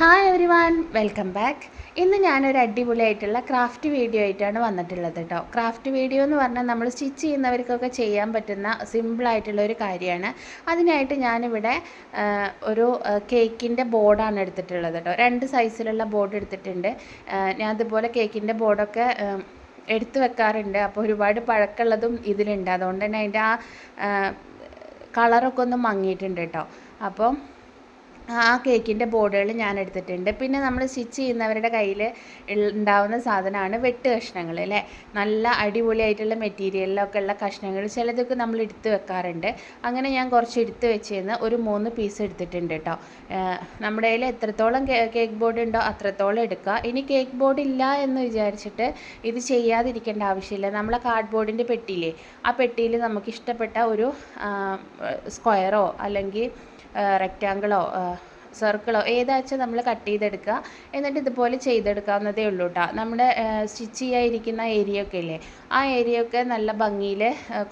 Hi everyone welcome back ഇന്ന് ഞാനൊരു അടിപൊളിയായിട്ടുള്ള ക്രാഫ്റ്റ് വീഡിയോ ആയിട്ടാണ് വന്നിട്ടുള്ളത് കേട്ടോ ക്രാഫ്റ്റ് വീഡിയോ എന്ന് പറഞ്ഞാൽ നമ്മൾ സ്റ്റിച്ച് ചെയ്യുന്നവർക്കൊക്കെ ചെയ്യാൻ പറ്റുന്ന സിമ്പിളായിട്ടുള്ള ഒരു കാര്യമാണ്. അതിനായിട്ട് ഞാനിവിടെ ഒരു കേക്കിന്റെ ബോർഡാണ് എടുത്തിട്ടുള്ളത് കേട്ടോ രണ്ട് സൈസിലുള്ള ബോർഡ് എടുത്തിട്ടുണ്ട്. ഞാൻ അതുപോലെ കേക്കിന്റെ ബോർഡൊക്കെ എടുത്തു വെക്കാറുണ്ട്. അപ്പോൾ ഒരുപാട് പഴക്കമുള്ളതും ഇതിലുണ്ട്. അതുകൊണ്ട് തന്നെ അതിന്റെ ആ കളറൊക്കെ ഒന്ന് മങ്ങിയിട്ടുണ്ട് കേട്ടോ അപ്പം ആ കേക്കിന്റെ ബോർഡുകൾ ഞാൻ എടുത്തിട്ടുണ്ട്. പിന്നെ നമ്മൾ സ്റ്റിച്ച് ചെയ്യുന്നവരുടെ കയ്യിൽ ഉണ്ടാവുന്ന സാധനമാണ് വെട്ട് കഷ്ണങ്ങൾ അല്ലേ? നല്ല അടിപൊളിയായിട്ടുള്ള മെറ്റീരിയലിലൊക്കെ ഉള്ള കഷ്ണങ്ങൾ ചിലതൊക്കെ നമ്മൾ എടുത്ത് വെക്കാറുണ്ട്. അങ്ങനെ ഞാൻ കുറച്ച് എടുത്ത് വെച്ചിരുന്ന് ഒരു മൂന്ന് പീസ് എടുത്തിട്ടുണ്ട് കേട്ടോ. നമ്മുടെ കയ്യിൽ എത്രത്തോളം കേക്ക് ബോർഡ് ഉണ്ടോ അത്രത്തോളം എടുക്കുക. ഇനി കേക്ക് ബോർഡ് ഇല്ല എന്ന് വിചാരിച്ചിട്ട് ഇത് ചെയ്യാതിരിക്കേണ്ട ആവശ്യമില്ല. നമ്മളെ കാർഡ് ബോർഡിന്റെ പെട്ടിയില്ലേ ആ പെട്ടിയിൽ നമുക്ക് ഇഷ്ടപ്പെട്ട ഒരു സ്ക്വയറോ അല്ലെങ്കിൽ റെക്റ്റാങ്കിളോ സർക്കിളോ ഏതാച്ചാൽ നമ്മൾ കട്ട് ചെയ്തെടുക്കുക. എന്നിട്ട് ഇതുപോലെ ചെയ്തെടുക്കാവുന്നതേ ഉള്ളൂ കേട്ടോ നമ്മുടെ സ്റ്റിച്ച് ചെയ്യാതിരിക്കുന്ന ഏരിയ ഒക്കെ ഇല്ലേ? ആ ഏരിയ ഒക്കെ നല്ല ഭംഗിയിൽ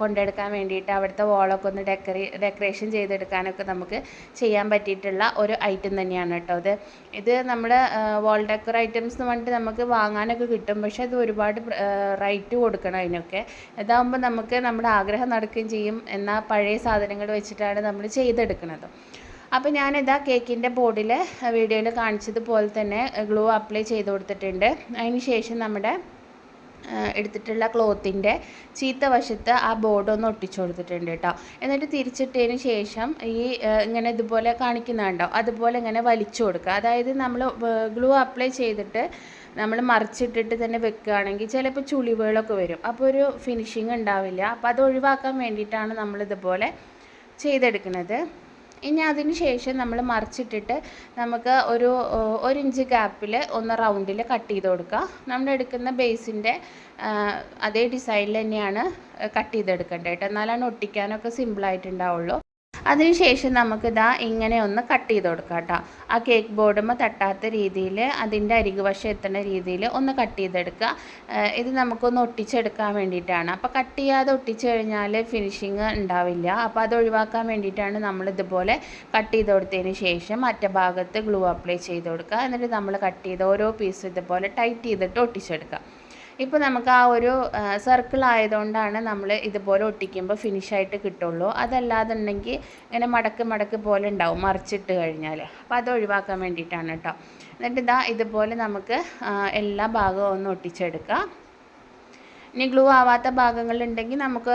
കൊണ്ടെടുക്കാൻ വേണ്ടിയിട്ട് അവിടുത്തെ വോളൊക്കെ ഒന്ന് ഡെക്കറേ ഡെക്കറേഷൻ ചെയ്തെടുക്കാനൊക്കെ നമുക്ക് ചെയ്യാൻ പറ്റിയിട്ടുള്ള ഒരു ഐറ്റം തന്നെയാണ് കേട്ടോ അത് ഇത് നമ്മുടെ വാൾ ഡെക്കർ ഐറ്റംസ് എന്ന് പറഞ്ഞിട്ട് നമുക്ക് വാങ്ങാനൊക്കെ കിട്ടും. പക്ഷേ അത് ഒരുപാട് റൈറ്റ് കൊടുക്കണം അതിനൊക്കെ. ഇതാകുമ്പോൾ നമുക്ക് നമ്മുടെ ആഗ്രഹം നടക്കുകയും ചെയ്യും. എന്നാൽ പഴയ സാധനങ്ങൾ വെച്ചിട്ടാണ് നമ്മൾ ചെയ്തെടുക്കുന്നത്. അപ്പോൾ ഞാനിതാ കേക്കിന്റെ ബോർഡിൽ വീഡിയോയിൽ കാണിച്ചതുപോലെ തന്നെ ഗ്ലൂ അപ്ലൈ ചെയ്ത് കൊടുത്തിട്ടുണ്ട്. അതിന് ശേഷം നമ്മുടെ എടുത്തിട്ടുള്ള ക്ലോത്തിന്റെ ചീത്ത വശത്ത് ആ ബോർഡ് ഒന്ന് ഒട്ടിച്ചു കൊടുത്തിട്ടുണ്ട് കേട്ടോ. എന്നിട്ട് തിരിച്ചിട്ടതിന് ശേഷം ഈ ഇങ്ങനെ ഇതുപോലെ കാണിക്കുന്നുണ്ടോ? അതുപോലെ ഇങ്ങനെ വലിച്ചു കൊടുക്കുക. അതായത് നമ്മൾ ഗ്ലൂ അപ്ലൈ ചെയ്തിട്ട് നമ്മൾ മറിച്ചിട്ടിട്ട് തന്നെ വെക്കുകയാണെങ്കിൽ ചിലപ്പോൾ ചുളിവുകളൊക്കെ വരും. അപ്പോൾ ഒരു ഫിനിഷിങ് ഉണ്ടാവില്ല. അപ്പോൾ അത് ഒഴിവാക്കാൻ വേണ്ടിയിട്ടാണ് നമ്മളിതുപോലെ ചെയ്തെടുക്കുന്നത്. ഇനി അതിന് ശേഷം നമ്മൾ മറിച്ചിട്ടിട്ട് നമുക്ക് ഒരു ഒരു ഇഞ്ച് ഗ്യാപ്പിൽ ഒന്ന് റൗണ്ടിൽ കട്ട് ചെയ്ത് കൊടുക്കുക നമ്മൾ എടുക്കുന്ന ബേസിന്റെ അതേ ഡിസൈനിൽ തന്നെയാണ് കട്ട് ചെയ്തെടുക്കേണ്ടത് കേട്ടോ. എന്നാലാണ് ഒട്ടിക്കാനൊക്കെ സിമ്പിളായിട്ടുണ്ടാവുള്ളൂ. അതിനുശേഷം നമുക്കിതാ ഇങ്ങനെ ഒന്ന് കട്ട് ചെയ്ത് കൊടുക്കാം കേട്ടോ. ആ കേക്ക് ബോർഡുമ്പോൾ തട്ടാത്ത രീതിയിൽ അതിന്റെ അരികു വശം എത്തുന്ന രീതിയിൽ ഒന്ന് കട്ട് ചെയ്തെടുക്കുക. ഇത് നമുക്കൊന്ന് ഒട്ടിച്ചെടുക്കാൻ വേണ്ടിയിട്ടാണ്. അപ്പോൾ കട്ട് ചെയ്യാതെ ഒട്ടിച്ച് കഴിഞ്ഞാൽ ഫിനിഷിങ് ഉണ്ടാവില്ല. അപ്പോൾ അത് ഒഴിവാക്കാൻ വേണ്ടിയിട്ടാണ് നമ്മൾ ഇതുപോലെ കട്ട് ചെയ്ത് കൊടുത്തതിന് ശേഷം മറ്റേ ഭാഗത്ത് ഗ്ലൂ അപ്ലൈ ചെയ്ത് കൊടുക്കുക. എന്നിട്ട് നമ്മൾ കട്ട് ചെയ്ത് ഓരോ പീസും ഇതുപോലെ ടൈറ്റ് ചെയ്തിട്ട് ഒട്ടിച്ചെടുക്കുക. ഇപ്പോൾ നമുക്ക് ആ ഒരു സർക്കിൾ ആയതുകൊണ്ടാണ് നമ്മൾ ഇതുപോലെ ഒട്ടിക്കുമ്പോൾ ഫിനിഷായിട്ട് കിട്ടുള്ളൂ. അതല്ലാതുണ്ടെങ്കിൽ ഇങ്ങനെ മടക്ക് മടക്ക് പോലെ ഉണ്ടാവും മറിച്ചിട്ട് കഴിഞ്ഞാൽ അപ്പോൾ അത് ഒഴിവാക്കാൻ വേണ്ടിയിട്ടാണ് കേട്ടോ എന്നിട്ട് ഇതാ ഇതുപോലെ നമുക്ക് എല്ലാ ഭാഗവും ഒന്ന് ഒട്ടിച്ചെടുക്കാം. ഇനി ഗ്ലൂ ആവാത്ത ഭാഗങ്ങളുണ്ടെങ്കിൽ നമുക്ക്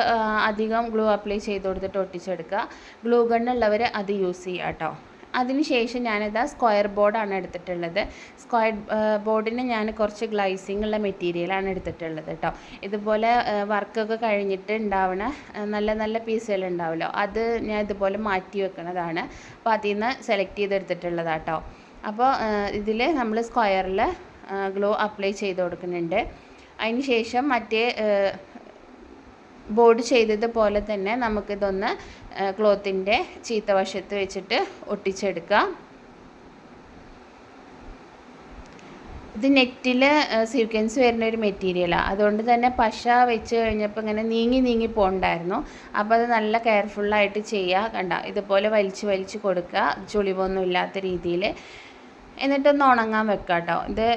അധികം ഗ്ലൂ അപ്ലൈ ചെയ്ത് കൊടുത്തിട്ട് ഒട്ടിച്ചെടുക്കുക ഗ്ലൂ ഗണ്ണുള്ളവർ അത് യൂസ് ചെയ്യുക കേട്ടോ അതിനുശേഷം ഞാനിതാ സ്ക്വയർ ബോർഡാണ് എടുത്തിട്ടുള്ളത്. സ്ക്വയർ ബോർഡിന് ഞാൻ കുറച്ച് ഗ്ലൈസിങ് ഉള്ള മെറ്റീരിയലാണ് എടുത്തിട്ടുള്ളത് കേട്ടോ ഇതുപോലെ വർക്കൊക്കെ കഴിഞ്ഞിട്ട് ഉണ്ടാവണ നല്ല നല്ല പീസുകൾ ഉണ്ടാവുമല്ലോ അത് ഞാൻ ഇതുപോലെ മാറ്റി വെക്കുന്നതാണ് അപ്പോൾ അതിൽ നിന്ന് സെലക്ട് ചെയ്തെടുത്തിട്ടുള്ളതാണ് കേട്ടോ അപ്പോൾ ഇതിൽ നമ്മൾ സ്ക്വയറിൽ ഗ്ലോ അപ്ലൈ ചെയ്ത് കൊടുക്കുന്നുണ്ട്. അതിന് ശേഷം മറ്റേ ബോർഡ് ചെയ്തതുപോലെ തന്നെ നമുക്കിതൊന്ന് ക്ലോത്തിന്റെ ചീത്ത വശത്ത് വെച്ചിട്ട് ഒട്ടിച്ചെടുക്കാം. ഇത് നെറ്റിൽ സീക്വൻസ് വരുന്ന ഒരു മെറ്റീരിയലാണ് അതുകൊണ്ട് തന്നെ പശ വെച്ച് കഴിഞ്ഞപ്പോൾ ഇങ്ങനെ നീങ്ങി നീങ്ങി പോകണ്ടായിരുന്നു അപ്പോൾ അത് നല്ല കെയർഫുള്ളായിട്ട് ചെയ്യുക കണ്ട ഇതുപോലെ വലിച്ച് വലിച്ച് കൊടുക്കുക. ചുളിവൊന്നും ഇല്ലാത്ത രീതിയിൽ എന്നിട്ടൊന്ന് ഉണങ്ങാൻ വെക്കുക കേട്ടോ ഇത്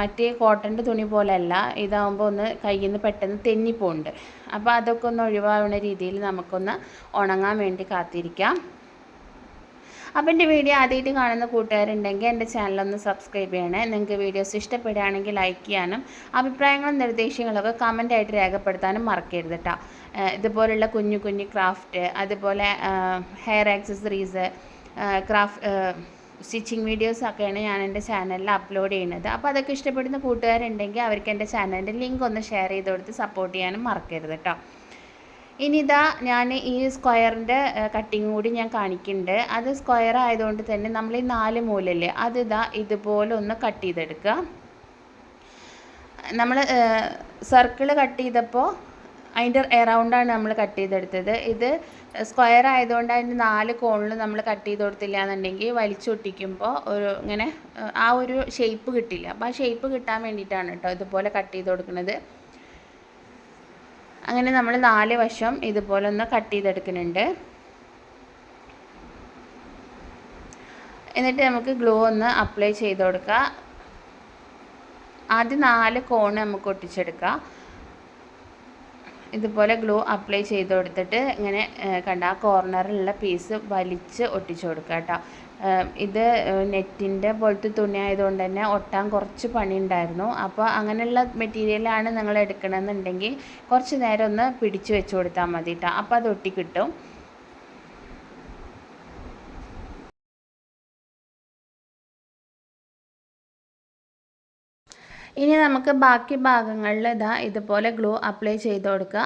മറ്റേ കോട്ടന്റെ തുണി പോലെയല്ല ഇതാകുമ്പോൾ ഒന്ന് കയ്യിൽ നിന്ന് പെട്ടെന്ന് തെന്നിപ്പോണ്ട്. അപ്പോൾ അതൊക്കെ ഒന്ന് ഒഴിവാകുന്ന രീതിയിൽ നമുക്കൊന്ന് ഉണങ്ങാൻ വേണ്ടി കാത്തിരിക്കാം. അപ്പോൾ എന്റെ വീഡിയോ ആദ്യമായിട്ട് കാണുന്ന കൂട്ടുകാരുണ്ടെങ്കിൽ എന്റെ ചാനലൊന്ന് സബ്സ്ക്രൈബ് ചെയ്യണേ. നിങ്ങൾക്ക് വീഡിയോസ് ഇഷ്ടപ്പെടുകയാണെങ്കിൽ ലൈക്ക് ചെയ്യാനും അഭിപ്രായങ്ങളും നിർദ്ദേശങ്ങളൊക്കെ കമന്റായിട്ട് രേഖപ്പെടുത്താനും മറക്കരുത് കേട്ടോ ഇതുപോലുള്ള കുഞ്ഞു കുഞ്ഞു ക്രാഫ്റ്റ് അതുപോലെ ഹെയർ ആക്സസറീസ് ക്രാഫ്റ്റ് സ്റ്റിച്ചിങ് വീഡിയോസൊക്കെയാണ് ഞാൻ എന്റെ ചാനലിൽ അപ്ലോഡ് ചെയ്യുന്നത്. അപ്പോൾ അതൊക്കെ ഇഷ്ടപ്പെടുന്ന കൂട്ടുകാരുണ്ടെങ്കിൽ അവർക്ക് എന്റെ ചാനലിന്റെ ലിങ്ക് ഒന്ന് ഷെയർ ചെയ്ത് കൊടുത്ത് സപ്പോർട്ട് ചെയ്യാനും മറക്കരുത് കേട്ടോ. ഇനി ഇതാ ഞാൻ ഈ സ്ക്വയറിന്റെ കട്ടിങ് കൂടി ഞാൻ കാണിക്കുന്നുണ്ട്. അത് സ്ക്വയർ ആയതുകൊണ്ട് തന്നെ നമ്മൾ ഈ നാല് മൂലല്ലേ അത് ഇതാ ഇതുപോലെ ഒന്ന് കട്ട് ചെയ്തെടുക്കുക. നമ്മൾ സർക്കിൾ കട്ട് ചെയ്തപ്പോൾ അതിന്റെ എറൗണ്ടാണ് നമ്മൾ കട്ട് ചെയ്തെടുത്തത്. ഇത് സ്ക്വയർ ആയതുകൊണ്ട് അതിന്റെ നാല് കോണിൽ നമ്മൾ കട്ട് ചെയ്ത് കൊടുത്തില്ല എന്നുണ്ടെങ്കിൽ വലിച്ചൊട്ടിക്കുമ്പോൾ ഒരു ഇങ്ങനെ ആ ഒരു ഷേപ്പ് കിട്ടില്ല. അപ്പോൾ ആ ഷേപ്പ് കിട്ടാൻ വേണ്ടിയിട്ടാണ് കേട്ടോ ഇതുപോലെ കട്ട് ചെയ്ത് കൊടുക്കുന്നത്. അങ്ങനെ നമ്മൾ നാല് വശം ഇതുപോലെ ഒന്ന് കട്ട് ചെയ്തെടുക്കുന്നുണ്ട്. എന്നിട്ട് നമുക്ക് ഗ്ലൂ ഒന്ന് അപ്ലൈ ചെയ്ത് കൊടുക്കാം ആദ്യം നാല് കോൺ നമുക്ക് ഒട്ടിച്ചെടുക്കാം. ഇതുപോലെ ഗ്ലൂ അപ്ലൈ ചെയ്ത് കൊടുത്തിട്ട് ഇങ്ങനെ കണ്ട ആ കോർണറിലുള്ള പീസ് വലിച്ച് ഒട്ടിച്ചു കൊടുക്കുക കേട്ടോ. ഇത് നെറ്റിന്റെ പോലത്തെ തുണി ആയതുകൊണ്ട് തന്നെ ഒട്ടാൻ കുറച്ച് പണി ഉണ്ടായിരുന്നു. അപ്പോൾ അങ്ങനെയുള്ള മെറ്റീരിയലാണ് നിങ്ങൾ എടുക്കണമെന്നുണ്ടെങ്കിൽ കുറച്ച് നേരം ഒന്ന് പിടിച്ചു വെച്ച് കൊടുത്താൽ മതി കേട്ടോ. അപ്പോൾ അത് ഒട്ടി കിട്ടും. ഇനി നമുക്ക് ബാക്കി ഭാഗങ്ങളിൽ ഇതാ ഇതുപോലെ ഗ്ലോ അപ്ലൈ ചെയ്ത് കൊടുക്കുക.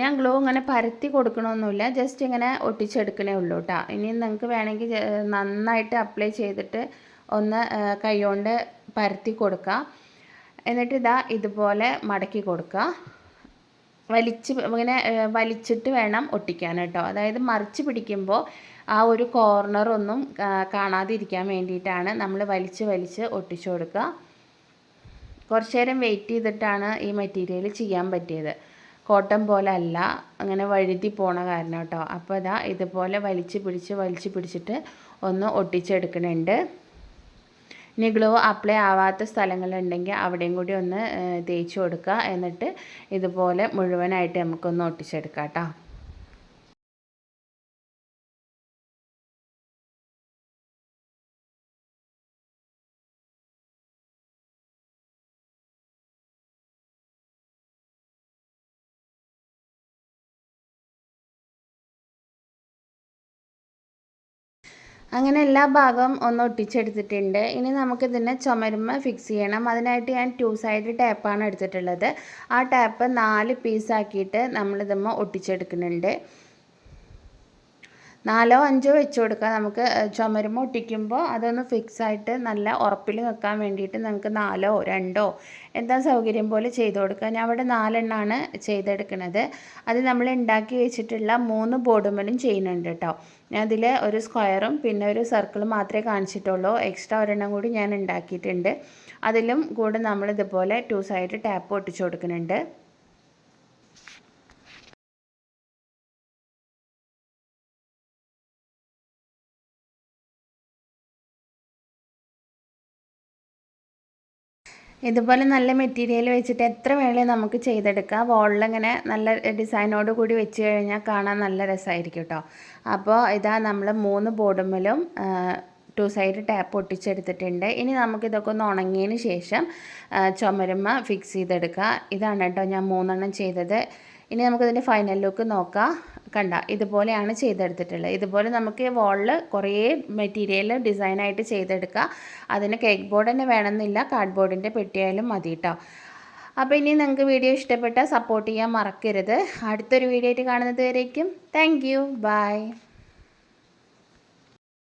ഞാൻ ഗ്ലോ ഇങ്ങനെ പരത്തി കൊടുക്കണമൊന്നുമില്ല. ജസ്റ്റ് ഇങ്ങനെ ഒട്ടിച്ചെടുക്കണേ ഉള്ളൂ കേട്ടോ ഇനി നിങ്ങൾക്ക് വേണമെങ്കിൽ നന്നായിട്ട് അപ്ലൈ ചെയ്തിട്ട് ഒന്ന് കൈകൊണ്ട് പരത്തി കൊടുക്കുക. എന്നിട്ട് ഇതാ ഇതുപോലെ മടക്കി കൊടുക്കുക. വലിച്ച് ഇങ്ങനെ വലിച്ചിട്ട് വേണം ഒട്ടിക്കാൻ കേട്ടോ അതായത് മറിച്ച് പിടിക്കുമ്പോൾ ആ ഒരു കോർണറൊന്നും കാണാതിരിക്കാൻ വേണ്ടിയിട്ടാണ് നമ്മൾ വലിച്ച് വലിച്ച് ഒട്ടിച്ചു കൊടുക്കുക. കുറച്ച് നേരം വെയിറ്റ് ചെയ്തിട്ടാണ് ഈ മെറ്റീരിയൽ ചെയ്യാൻ പറ്റിയത്. കോട്ടൺ പോലെ അല്ല അങ്ങനെ വഴുതി പോണ കാരണം കേട്ടോ അപ്പോൾ ഇതാ ഇതുപോലെ വലിച്ച് പിടിച്ച് വലിച്ച് പിടിച്ചിട്ട് ഒന്ന് ഒട്ടിച്ചെടുക്കണുണ്ട് ഇനി ഗ്ലോ അപ്ലൈ ആവാത്ത സ്ഥലങ്ങളുണ്ടെങ്കിൽ അവിടെയും കൂടി ഒന്ന് തേച്ച് കൊടുക്കുക. എന്നിട്ട് ഇതുപോലെ മുഴുവനായിട്ട് നമുക്കൊന്ന് ഒട്ടിച്ചെടുക്കാം കേട്ടോ അങ്ങനെ എല്ലാ ഭാഗവും ഒന്ന് ഒട്ടിച്ചെടുത്തിട്ടുണ്ട്. ഇനി നമുക്കിതിനെ ചുമരുമ ഫിക്സ് ചെയ്യണം. അതിനായിട്ട് ഞാൻ ടു സൈഡ് ടാപ്പാണ് എടുത്തിട്ടുള്ളത്. ആ ടാപ്പ് നാല് പീസാക്കിയിട്ട് നമ്മളിതുമ്മ ഒട്ടിച്ചെടുക്കുന്നുണ്ട്. നാലോ അഞ്ചോ വെച്ച് കൊടുക്കുക നമുക്ക് ചുമരുമ ഒട്ടിക്കുമ്പോൾ അതൊന്ന് ഫിക്സ് ആയിട്ട് നല്ല ഉറപ്പിൽ വെക്കാൻ വേണ്ടിയിട്ട് നമുക്ക് നാലോ രണ്ടോ എന്താ സൗകര്യം പോലെ ചെയ്ത് കൊടുക്കുക ഞാൻ അവിടെ നാലെണ്ണമാണ് ചെയ്തെടുക്കുന്നത് അത് നമ്മൾ ഉണ്ടാക്കി വെച്ചിട്ടുള്ള മൂന്ന് ബോർഡുമലും ചെയ്യുന്നുണ്ട് കേട്ടോ ഞാൻ അതിൽ ഒരു സ്ക്വയറും പിന്നെ ഒരു സർക്കിളും മാത്രമേ കാണിച്ചിട്ടുള്ളൂ. എക്സ്ട്രാ ഒരെണ്ണം കൂടി ഞാൻ ഉണ്ടാക്കിയിട്ടുണ്ട് അതിലും കൂടെ നമ്മൾ ഇതുപോലെ ടു സൈഡ് ടാപ്പ് ഒട്ടിച്ചു കൊടുക്കുന്നുണ്ട്. ഇതുപോലെ നല്ല മെറ്റീരിയൽ വെച്ചിട്ട് എത്ര വേണേലും നമുക്ക് ചെയ്തെടുക്കാം. വോളിലിങ്ങനെ നല്ല ഡിസൈനോട് കൂടി വെച്ച് കഴിഞ്ഞാൽ കാണാൻ നല്ല രസമായിരിക്കും കേട്ടോ അപ്പോൾ ഇതാ നമ്മൾ മൂന്ന് ബോർഡുമ്മലും ടു സൈഡ് ടാപ്പ് ഒട്ടിച്ചെടുത്തിട്ടുണ്ട് ഇനി നമുക്കിതൊക്കെ ഒന്ന് ഉണങ്ങിയതിന് ശേഷം ചുമരുമ്മ ഫിക്സ് ചെയ്തെടുക്കുക ഇതാണ് കേട്ടോ ഞാൻ മൂന്നെണ്ണം ചെയ്തത്. ഇനി നമുക്കിതിന്റെ ഫൈനൽ ലുക്ക് നോക്കാം. കണ്ട ഇതുപോലെയാണ് ചെയ്തെടുത്തിട്ടുള്ളത്. ഇതുപോലെ നമുക്ക് വോളിൽ കുറേ മെറ്റീരിയൽ ഡിസൈനായിട്ട് ചെയ്തെടുക്കുക അതിന് കേക്ക് ബോർഡ് തന്നെ വേണമെന്നില്ല. കാർഡ് ബോർഡിന്റെ പെട്ടിയായാലും മതി കേട്ടോ അപ്പോൾ ഇനി നിങ്ങൾക്ക് വീഡിയോ ഇഷ്ടപ്പെട്ടാൽ സപ്പോർട്ട് ചെയ്യാൻ മറക്കരുത്. അടുത്തൊരു വീഡിയോ ആയിട്ട് കാണുന്നത് വരേക്കും. Thank you by